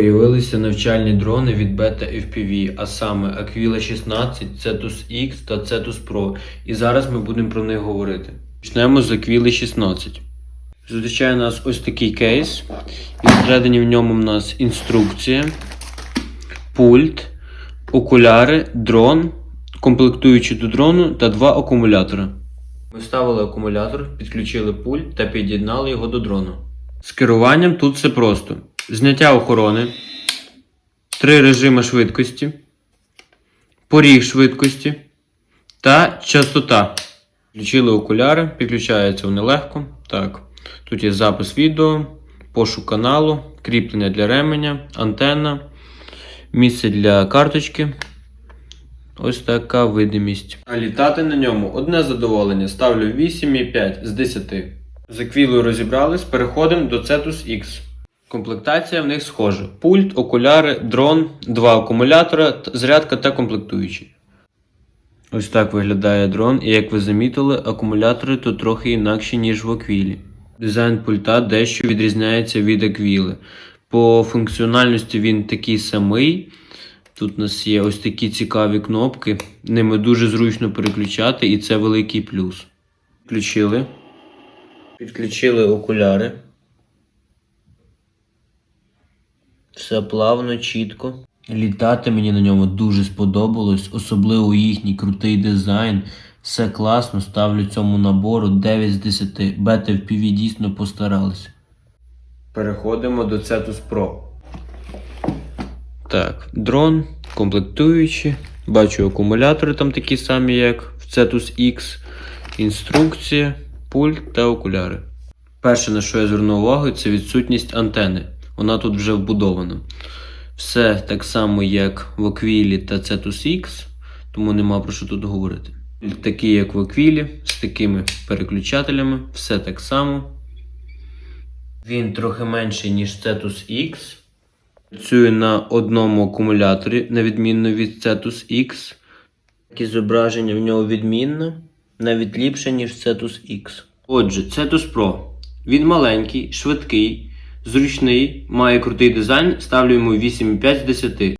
Появилися навчальні дрони від Beta FPV, а саме Aquila 16, Cetus X та Cetus Pro. І зараз ми будемо про них говорити. Почнемо з Aquila 16. Зустрічає нас ось такий кейс. І всередині в ньому в нас інструкція, пульт, окуляри, дрон, комплектуючі до дрону та два акумулятори. Ми вставили акумулятор, підключили пульт та під'єднали його до дрону. З керуванням тут все просто: зняття охорони, три режими швидкості, поріг швидкості та частота. Включили окуляри, підключаються вони легко. Так, тут є запис відео, пошук каналу, кріплення для ременя, антенна, місце для карточки. Ось така видимість. А літати на ньому одне задоволення. Ставлю 8,5 з 10. З Аквілою розібрались, переходимо до Cetus X. Комплектація в них схожа: пульт, окуляри, дрон, два акумулятора, зарядка та комплектуючі. Ось так виглядає дрон, і як ви замітили, акумулятори тут трохи інакші, ніж в Аквілі. Дизайн пульта дещо відрізняється від Аквіли. По функціональності він такий самий. Тут у нас є ось такі цікаві кнопки. Ними дуже зручно переключати, і це великий плюс. Включили. Підключили окуляри. Все плавно, чітко. Літати мені на ньому дуже сподобалось, особливо їхній крутий дизайн. Все класно, ставлю цьому набору 9 з 10. Бета FPV дійсно постаралися. Переходимо до Cetus Pro. Так, дрон, комплектуючі. Бачу акумулятори там такі самі, як в Cetus X, інструкція, пульт та окуляри. Перше, на що я звернув увагу, це відсутність антени. Вона тут вже вбудована. Все так само, як в Aquili та Cetus X, тому нема про що тут говорити. Такі, як в Aquili, з такими переключателями, все так само. Він трохи менший, ніж Cetus X. Працює на одному акумуляторі, на відмінно від Cetus X. Таке зображення в нього відмінне, навіть ліпше, ніж Cetus X. Отже, Cetus Pro. Він маленький, швидкий, зручний, має крутий дизайн, ставлю йому 8,5 з 10.